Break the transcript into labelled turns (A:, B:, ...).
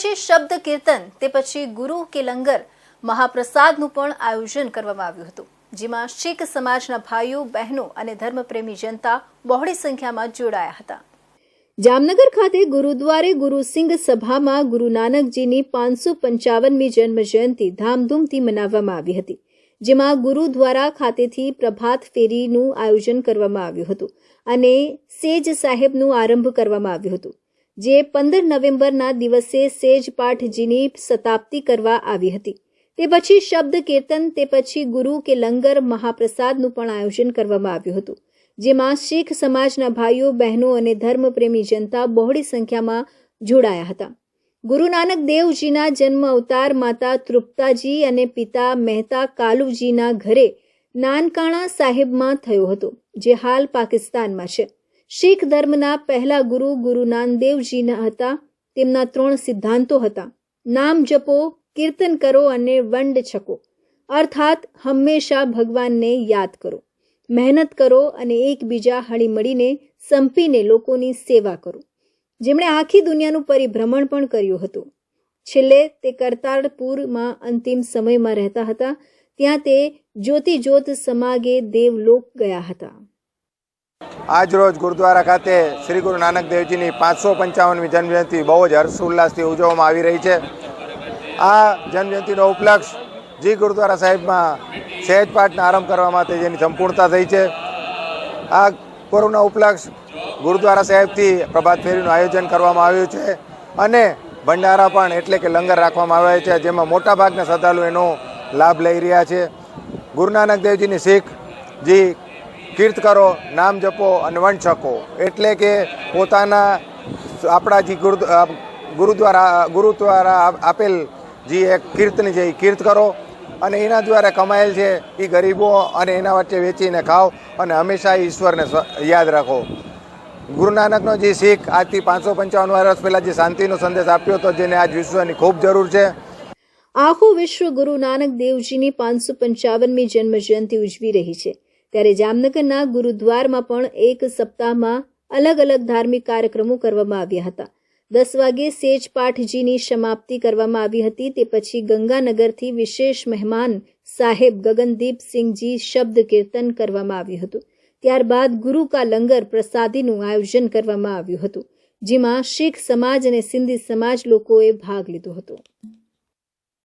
A: પછી શબ્દ કીર્તન, તે પછી ગુરુ કે લંગર મહાપ્રસાદનું પણ આયોજન કરવામાં આવ્યું હતું, જેમાં શીખ સમાજના ભાઈઓ, બહેનો અને ધર્મપ્રેમી જનતા બહોળી સંખ્યામાં જોડાયા હતા. જામનગર ખાતે ગુરુદ્વારે ગુરુસિંહ સભામાં ગુરુ નાનકજીની પાંચસો પંચાવનમી જન્મ જયંતિ ધામધૂમથી મનાવવામાં આવી હતી, જેમાં ગુરુદ્વારા ખાતેથી પ્રભાત ફેરીનું આયોજન કરવામાં આવ્યું હતું અને સેજ સાહેબનું આરંભ કરવામાં આવ્યું હતું. જે પંદર નવેમ્બરના દિવસે સેજપાઠજીની શતાબ્દી કરવા આવી હતી. તે પછી શબ્દ કીર્તન, તે પછી ગુરુ કે લંગર મહાપ્રસાદનું પણ આયોજન કરવામાં આવ્યું હતું, જેમાં શીખ સમાજના ભાઈઓ, બહેનો અને ધર્મપ્રેમી જનતા બહોળી સંખ્યામાં જોડાયા હતા. ગુરુ નાનક દેવજીના જન્મ અવતાર માતા તૃપ્તાજી અને પિતા મહેતા કાલુજીના ઘરે નાનકાણા સાહેબમાં થયો હતો, જે હાલ પાકિસ્તાનમાં છે. શીખ ધર્મના પહેલા ગુરુ ગુરુ નાનદેવજીના હતા. તેમના ત્રણ સિદ્ધાંતો હતા. નામ જપો, કીર્તન કરો અને વંડ છકો. અર્થાત, હંમેશા ભગવાનને યાદ કરો. મહેનત કરો અને એકબીજા હળીમળીને સંપીને લોકોની સેવા કરો. જેમણે આખી દુનિયાનું પરિભ્રમણ પણ કર્યું હતું. છેલ્લે તે કરતારપુરમાં અંતિમ સમયમાં રહેતા હતા. ત્યાં તે જ્યોતિ જ્યોત સમાગે દેવલોક ગયા હતા.
B: આજ રોજ ગુરુદ્વારા ખાતે શ્રી ગુરુ નાનક દેવજીની પાંચસો પંચાવનમી જન્મજયંતિ બહુ જ હર્ષોલ્લાસથી ઉજવવામાં આવી રહી છે. આ જન્મજયંતિનો ઉપલક્ષ જી ગુરુદ્વારા સાહેબમાં સહેજ પાઠના આરંભ કરવા માટે જેની સંપૂર્ણતા થઈ છે. આ કોરોના ઉપલક્ષ ગુરુદ્વારા સાહેબથી પ્રભાત ફેરીનું આયોજન કરવામાં આવ્યું છે અને ભંડારા પણ એટલે કે લંગર રાખવામાં આવ્યા છે, જેમાં મોટાભાગના શ્રદ્ધાળુ એનો લાભ લઈ રહ્યા છે. ગુરુ નાનક દેવજીની શીખ જી કીર્ત કરો નામ જપો અને વંશ છકો. એટલે કે પોતાના આપણા જે ગુરુ ગુરુદ્વારા ગુરુ દ્વારા આપેલ જે એક કીર્તન છે એ કીર્ત કરો અને એના દ્વારા કમાયેલ છે એ ગરીબો અને એના વચ્ચે વેચીને ખાઓ અને હંમેશા ઈશ્વરને યાદ રાખો. ગુરુ નાનકનો જે શીખ આજથી પાંચસો પંચાવન વર્ષ પહેલાં જે શાંતિનો સંદેશ આપ્યો હતો જેને આજ વિશ્વની ખૂબ જરૂર છે.
A: આખું વિશ્વ ગુરુ નાનક દેવજીની પાંચસો પંચાવનમી જન્મ જયંતિ ઉજવી રહી છે. ત્યારે જામનગરના ગુરુદ્વારમાં પણ એક સપ્તાહમાં અલગ અલગ ધાર્મિક કાર્યક્રમો કરવામાં આવ્યા હતા. દસ વાગે સેજ પાઠજીની સમાપ્તિ કરવામાં આવી હતી. તે પછી ગંગાનગરથી વિશેષ મહેમાન સાહેબ ગગનદીપસિંહજી શબ્દ કીર્તન કરવામાં આવ્યું હતું. ત્યારબાદ ગુરુ કા લંગર પ્રસાદીનું આયોજન કરવામાં આવ્યું હતું, જેમાં શીખ સમાજ અને સિંધી સમાજ લોકોએ ભાગ લીધો હતો.